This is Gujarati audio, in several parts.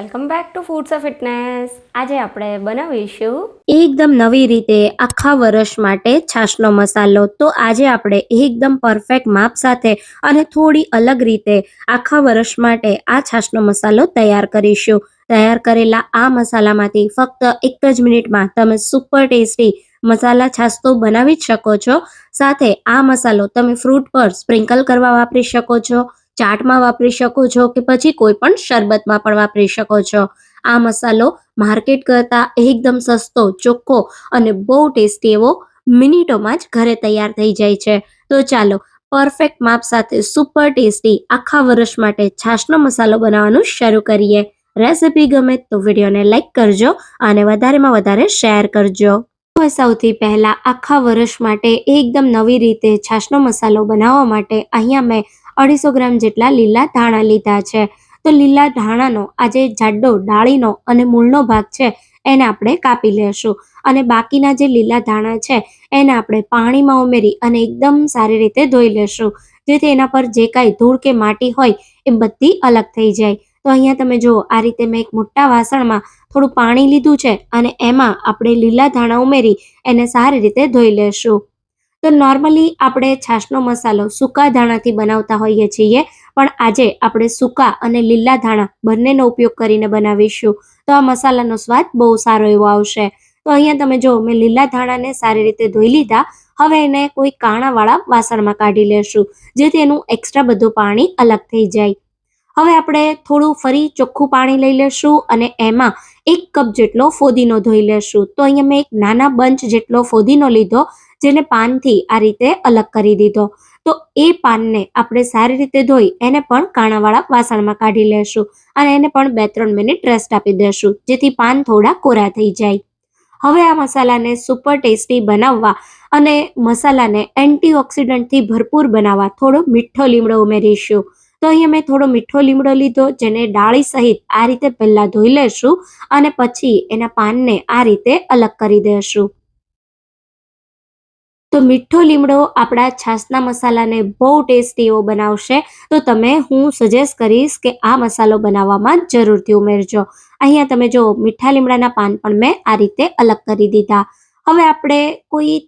Welcome back to foods of fitness આજે આપણે બનાવીશું એકદમ નવી રીતે આખા વર્ષ માટે છાશનો મસાલો. તો આજે આપણે એકદમ પરફેક્ટ માપ સાથે અને થોડી અલગ રીતે આખા વર્ષ માટે આ છાશનો મસાલો તૈયાર કરીશું. તૈયાર કરેલા આ મસાલામાંથી ફક્ત એક જ મિનિટમાં તમે સુપર ટેસ્ટી મસાલા છાશ તો બનાવી જ શકો છો. સાથે આ મસાલો તમે ફ્રૂટ પર સ્પ્રિંકલ કરવા વાપરી શકો છો. ચાટમાં વાપરી શકો છો કે પછી કોઈ પણ શરબતમાં પણ વાપરી શકો છો. આ મસાલો માર્કેટ કરતાં એકદમ સસ્તો, ચોખ્ખો અને બહુ ટેસ્ટી એવો મિનિટોમાં જ ઘરે તૈયાર થઈ જાય છે. તો ચાલો, પરફેક્ટ માપ સાથે સુપર ટેસ્ટી આખા વર્ષ માટે છાશનો મસાલો બનાવવાનું શરૂ કરીએ. રેસિપી ગમે તો વિડીયોને લાઇક કરજો અને વધારેમાં વધારે શેર કરજો. સૌથી પહેલા આખા વર્ષ માટે એકદમ નવી રીતે છાશનો મસાલો બનાવવા માટે અહીંયા મેં અઢીસો ગ્રામ જેટલા લીલા ધાણા લીધા છે. તો લીલા ધાણાનો આજે જાડો, ડાળીનો અને મૂળનો ભાગ છે એને આપણે કાપી લેશું. અને બાકીના જે લીલા ધાણા છે એને આપણે પાણીમાં ઉમેરી અને એકદમ સારી રીતે ધોઈ લેશું. જેથી એના પર જે કાંઈ ધૂળ કે માટી હોય એ બધી અલગ થઈ જાય. તો અહીંયા તમે જુઓ, આ રીતે મેં એક મોટા વાસણમાં થોડું પાણી લીધું છે અને એમાં આપણે લીલા ધાણા ઉમેરી એને સારી રીતે ધોઈ લેશું. તો નોર્મલી આપણે છાશનો મસાલો સૂકા ધાણાથી બનાવતા હોઈએ છીએ, પણ આજે આપણે સૂકા અને લીલા ધાણા બંનેનો ઉપયોગ કરીને બનાવીશું. તો આ મસાલાનો સ્વાદ બહુ સારો એવો આવશે. તો અહીંયા તમે જુઓ, મેં લીલા ધાણાને સારી રીતે ધોઈ લીધા. હવે એને કોઈ કાણાવાળા વાસણમાં કાઢી લેશું, જેથી એનું એક્સ્ટ્રા બધું પાણી અલગ થઈ જાય. હવે આપણે થોડું ફરી ચોખ્ખું પાણી લઈ લેશું અને એમાં એક કપ જેટલો ફોદીનો ધોઈ લેશું. તો અહીંયા મેં એક નાના બંચ જેટલો ફોદીનો લીધો, જેને પાનથી આ રીતે અલગ કરી દીધો. તો એ પાનને આપણે સારી રીતે ધોઈ એને પણ કાણાવાળા વાસણમાં કાઢી લેશું અને એને પણ બે ત્રણ મિનિટ રેસ્ટ આપી દેશું, જેથી પાન થોડા કોરા થઈ જાય. હવે આ મસાલાને સુપર ટેસ્ટી બનાવવા અને મસાલાને એન્ટીઓક્સિડન્ટથી ભરપૂર બનાવવા થોડો મીઠો લીમડો ઉમેરીશું. તો અહીંયા મેં થોડો મીઠો લીમડો લીધો, જેને ડાળી સહિત આ રીતે પહેલાં ધોઈ લેશું અને પછી એના પાનને આ રીતે અલગ કરી દેશું. તો મીઠો લીમડો આપણા છાસના મસાલાને બહુ ટેસ્ટી એવો બનાવશે, તો તમે હું સજેસ્ટ કરીશ કે આ મસાલો બનાવવામાં જરૂરથી ઉમેરજો. અહીંયા તમે જો મીઠા લીમડાના પાન પણ મેં આ રીતે અલગ કરી દીધા. હવે આપણે કોઈ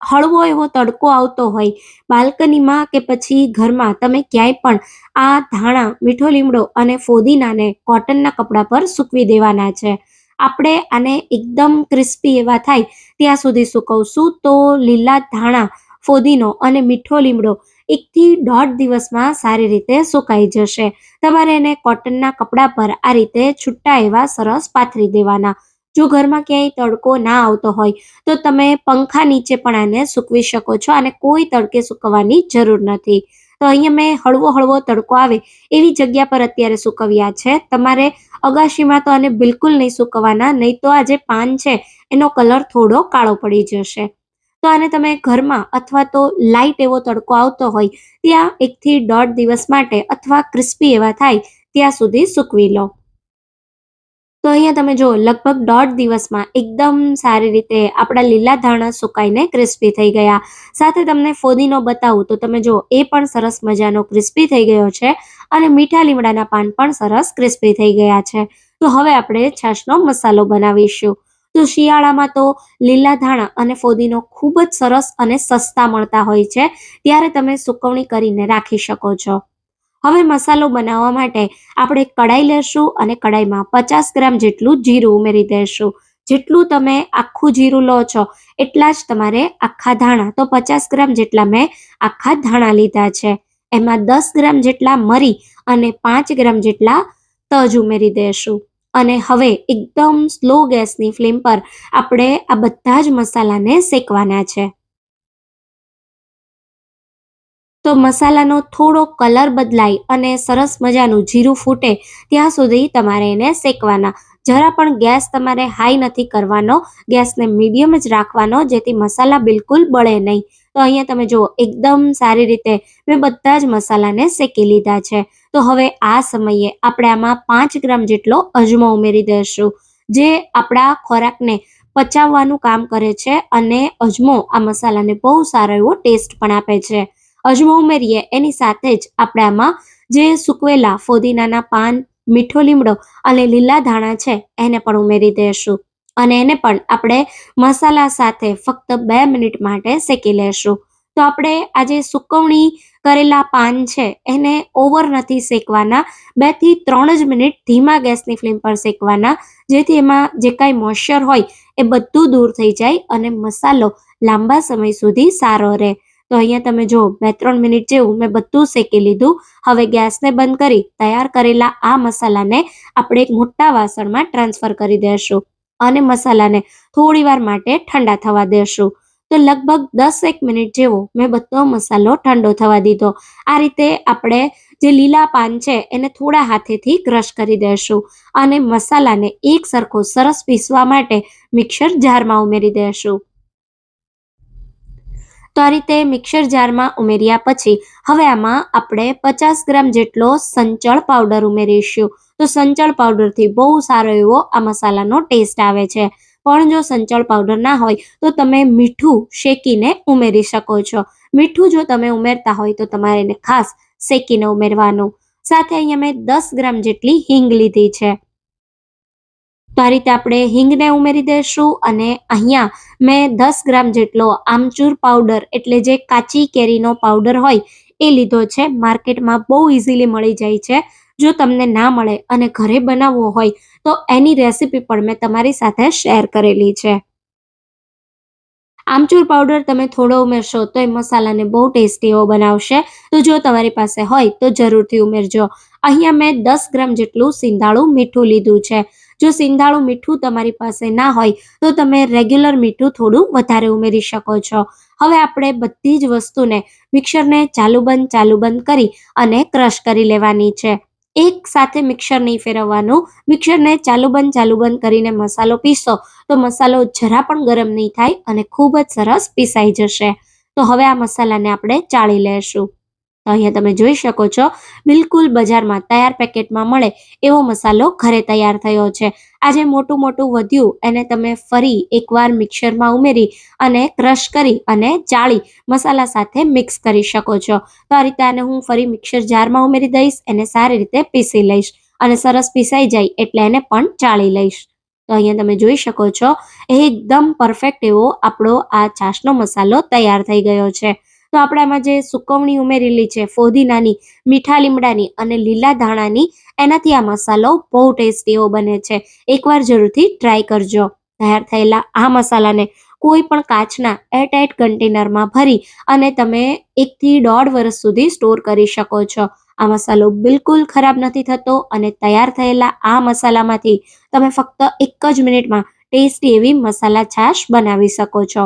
હળવો એવો તડકો આવતો હોય બાલ્કનીમાં કે પછી ઘરમાં, તમે ક્યાંય પણ આ ધાણા, મીઠો લીમડો અને ફોદીનાને કોટનના કપડા પર સૂકવી દેવાના છે. આપણે આને એકદમ ક્રિસ્પી એવા થાય ત્યાં સુધી સૂકવશું તો લીલા ધાણા, ફોદીનો અને મીઠો લીમડો એકથી દોઢ દિવસમાં સારી રીતે સુકાઈ જશે. તમારે એને કોટનના કપડા પર આ રીતે છૂટા એવા સરસ પાથરી દેવાના. જો ઘરમાં ક્યાંય તડકો ના આવતો હોય, તો તમે પંખા નીચે પણ આને સૂકવી શકો છો. અને કોઈ તડકે સૂકવવાની જરૂર નથી. તો અહીંયા મેં હળવો હળવો તડકો આવે એવી જગ્યા પર અત્યારે સૂકવ્યા છે. તમારે અગાશીમાં તો આને બિલકુલ નહીં સૂકવવાના નહીં તો આ જે પાન છે, એનો કલર થોડો કાળો પડી જશે. તો આને તમે ઘરમાં અથવા તો લાઇટ એવો તડકો આવતો હોય, ત્યાં એકથી દોઢ દિવસ માટે અથવા ક્રિસ્પી એવા થાય, ત્યાં સુધી સૂકવી લો. તો અહીંયા તમે જો લગભગ દોઢ દિવસમાં એકદમ સારી રીતે આપણા લીલા ધાણા સુકાઈને ક્રિસ્પી થઈ ગયા. સાથે તમને ફોદીનો બતાવું, તો તમે જો એ પણ સરસ મજાનો ક્રિસ્પી થઈ ગયો છે અને મીઠા લીમડાના પાન પણ સરસ ક્રિસ્પી થઈ ગયા છે. તો હવે આપણે છાશનો મસાલો બનાવીશું. તો શિયાળામાં તો લીલા ધાણા અને ફોદીનો ખૂબ જ સરસ અને સસ્તા મળતા હોય છે. ત્યારે તમે સુકવણી કરીને રાખી શકો છો. હવે મસાલો બનાવવા માટે આપણે કડાઈ લેશું અને કડાઈમાં પચાસ ગ્રામ જેટલું જીરું ઉમેરી દઈશું જેટલું તમે આખું જીરું લો છો એટલા જ તમારે આખા ધાણા, તો પચાસ ગ્રામ જેટલા મેં આખા ધાણા લીધા છે. એમાં દસ ગ્રામ જેટલા મરી અને પાંચ ગ્રામ જેટલા તજ ઉમેરી દઈશું અને હવે એકદમ સ્લો ગેસની ફ્લેમ પર આપણે આ બધા જ મસાલાને શેકવાના છે. તો મસાલાનો થોડો કલર બદલાય અને સરસ મજાનું જીરું ફૂટે ત્યાં સુધી તમારે એને શેકવાના. જરા પણ ગેસ તમારે હાઈ નથી કરવાનો. ગેસને મીડિયમ જ રાખવાનો, જેથી મસાલા બિલકુલ બળે નહીં. તો અહીંયા તમે જુઓ, એકદમ સારી રીતે મેં બધા જ મસાલાને શેકી લીધા છે. તો હવે આ સમયે આપણે આમાં પાંચ ગ્રામ જેટલો અજમો ઉમેરી દઈશું. જે આપણા ખોરાકને પચાવવાનું કામ કરે છે અને અજમો આ મસાલાને બહુ સારો એવો ટેસ્ટ પણ આપે છે. અજમો ઉમેરીએ એની સાથે જ આપણે આમાં જે સૂકવેલા ફોદીનાના પાન, મીઠો લીમડો અને લીલા ધાણા છે, એને પણ ઉમેરી દઈશું અને એને પણ આપણે મસાલા સાથે ફક્ત બે મિનિટ માટે શેકી લેશું. તો આપણે આજે સુકવણી કરેલા પાન છે, એને ઓવર નથી શેકવાના. બેથી ત્રણ જ મિનિટ ધીમા ગેસની ફ્લેમ પર શેકવાના. જેથી એમાં જે કાંઈ મોઇશ્ચર હોય એ બધું દૂર થઈ જાય અને મસાલો લાંબા સમય સુધી સારો રહે. તો અહીંયા તમે જો બે ત્રણ મિનિટ જેવું મેં બધું શેકી લીધું. હવે ગેસને બંધ કરી, તૈયાર કરેલા આ મસાલાને આપણે એક મોટા વાસણમાં ટ્રાન્સફર કરી દઈશું અને મસાલાને થોડી વાર માટે ઠંડા થવા દેશું. તો લગભગ દસ એક મિનિટ જેવો મેં બધો મસાલો ઠંડો થવા દીધો. આ રીતે આપણે જે લીલા પાન છે એને થોડા હાથેથી ક્રશ કરી દઈશું અને મસાલાને એક સરખો સરસ પીસવા માટે મિક્સર જારમાં ઉમેરી દઈશું તો આ રીતે મિક્સર જારમાં ઉમેર્યા પછી હવે આમાં આપણે પચાસ ગ્રામ જેટલો સંચળ પાવડર ઉમેરીશું. તો સંચળ પાવડરથી બહુ સારો એવો આ મસાલાનો ટેસ્ટ આવે છે. પણ જો સંચળ પાવડર ના હોય તો તમે મીઠું શેકીને ઉમેરી શકો છો. મીઠું જો તમે ઉમેરતા હોય તો તમારે એને ખાસ શેકીને ઉમેરવાનું. સાથે અહીંયા મેં દસ ગ્રામ જેટલી હિંગ લીધી છે. તો આ રીતે આપણે હિંગને ઉમેરી દઈશું અને અહીંયા મેં દસ ગ્રામ જેટલો આમચૂર પાવડર એટલે જે કાચી કેરીનો પાવડર હોય એ લીધો છે. માર્કેટમાં બહુ ઇઝીલી મળી જાય છે. જો તમને ના મળે અને ઘરે બનાવવો હોય તો એની રેસીપી પણ મેં તમારી સાથે શેર કરેલી છે. આમચૂર પાવડર તમે થોડો ઉમેરશો તો એ મસાલાને બહુ ટેસ્ટી એવો બનાવશે. તો જો તમારી પાસે હોય તો જરૂરથી ઉમેરજો. અહીંયા મેં દસ ગ્રામ જેટલું સિંધાળું મીઠું લીધું છે. જો સિંધાળું મીઠું તમારી પાસે ના હોય, તો તમે રેગ્યુલર મીઠું થોડું વધારે ઉમેરી શકો છો. હવે આપણે બધી જ વસ્તુને મિક્સરને ચાલુ બંધ ચાલુ બંધ કરી અને ક્રશ કરી લેવાની છે. એક સાથે મિક્સર નહીં ફેરવવાનું. મિક્સરને ચાલુ બંધ ચાલુ બંધ કરીને મસાલો પીસો, તો મસાલો જરા પણ ગરમ નહીં થાય અને ખૂબ જ સરસ પીસાઈ જશે. તો હવે આ મસાલાને આપણે ચાળી લેશું. તો અહીંયા તમે જોઈ શકો છો, બિલકુલ બજારમાં તૈયાર પેકેટમાં મળે એવો મસાલો ઘરે તૈયાર થયો છે. આજે મોટું મોટું વધ્યું, એને તમે ફરી એકવાર મિક્સરમાં ઉમેરી અને ક્રશ કરી અને ચાળી મસાલા સાથે મિક્સ કરી શકો છો. તો આ રીતે આને હું ફરી મિક્સર જારમાં ઉમેરી દઈશ, એને સારી રીતે પીસી લઈશ અને સરસ પીસાઈ જાય એટલે એને પણ ચાળી લઈશ. તો અહીંયા તમે જોઈ શકો છો, એકદમ પરફેક્ટ એવો આપણો આ છાશનો મસાલો તૈયાર થઈ ગયો છે. તો આપણે આમાં જે સુકવણી ઉમેરેલી છે, ફોદીનાની, મીઠા લીમડાની અને લીલા ધાણાની, એનાથી આ મસાલો બહુ ટેસ્ટી એવો બને છે. એકવાર જરૂરથી ટ્રાય કરજો. તૈયાર થયેલા આ મસાલાને કોઈ પણ કાચના એરટાઇટ કન્ટેનરમાં ભરી અને તમે એકથી દોઢ વર્ષ સુધી સ્ટોર કરી શકો છો. આ મસાલો બિલકુલ ખરાબ નથી થતો અને તૈયાર થયેલા આ મસાલામાંથી તમે ફક્ત એક જ મિનિટમાં ટેસ્ટી એવી મસાલા છાશ બનાવી શકો છો.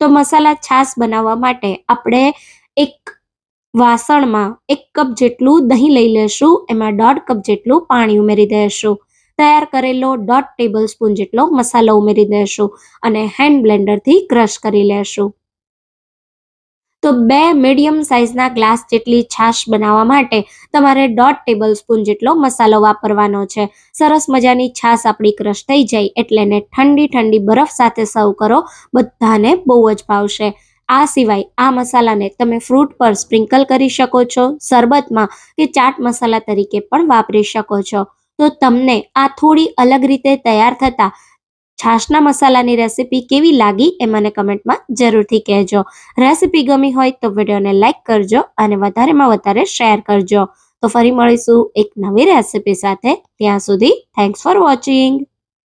તો મસાલા છાશ બનાવવા માટે આપણે એક વાસણમાં એક કપ જેટલું દહીં લઈ લેશું, એમાં દોઢ કપ જેટલું પાણી ઉમેરી દઈશું તૈયાર કરેલો દોઢ ટેબલ સ્પૂન જેટલો મસાલો ઉમેરી દઈશું અને હેન્ડ બ્લેન્ડરથી ક્રશ કરી લેશું. તો બે મીડિયમ સાઇઝના ગ્લાસ જેટલી છાશ બનાવવા માટે તમારે દોઢ ટેબલ સ્પૂન જેટલો મસાલો વાપરવાનો છે. સરસ મજાની છાશ આપણી ક્રશ થઈ જાય એટલે ને ઠંડી ઠંડી બરફ સાથે સર્વ કરો, બધાને બહુ જ ભાવશે. આ સિવાય આ મસાલાને તમે ફ્રૂટ પર સ્પ્રિંકલ કરી શકો છો, શરબતમાં કે ચાટ મસાલા તરીકે પણ વાપરી શકો છો. તો તમને આ થોડી અલગ રીતે તૈયાર થતા છાશના મસાલાની રેસીપી કેવી લાગી એ મને કમેન્ટમાં જરૂરથી કહેજો. રેસીપી ગમી હોય તો વિડીયોને લાઇક કરજો અને વધારેમાં વધારે શેર કરજો. તો ફરી મળીશું એક નવી રેસીપી સાથે. ત્યાં સુધી થેન્ક્સ ફોર વોચિંગ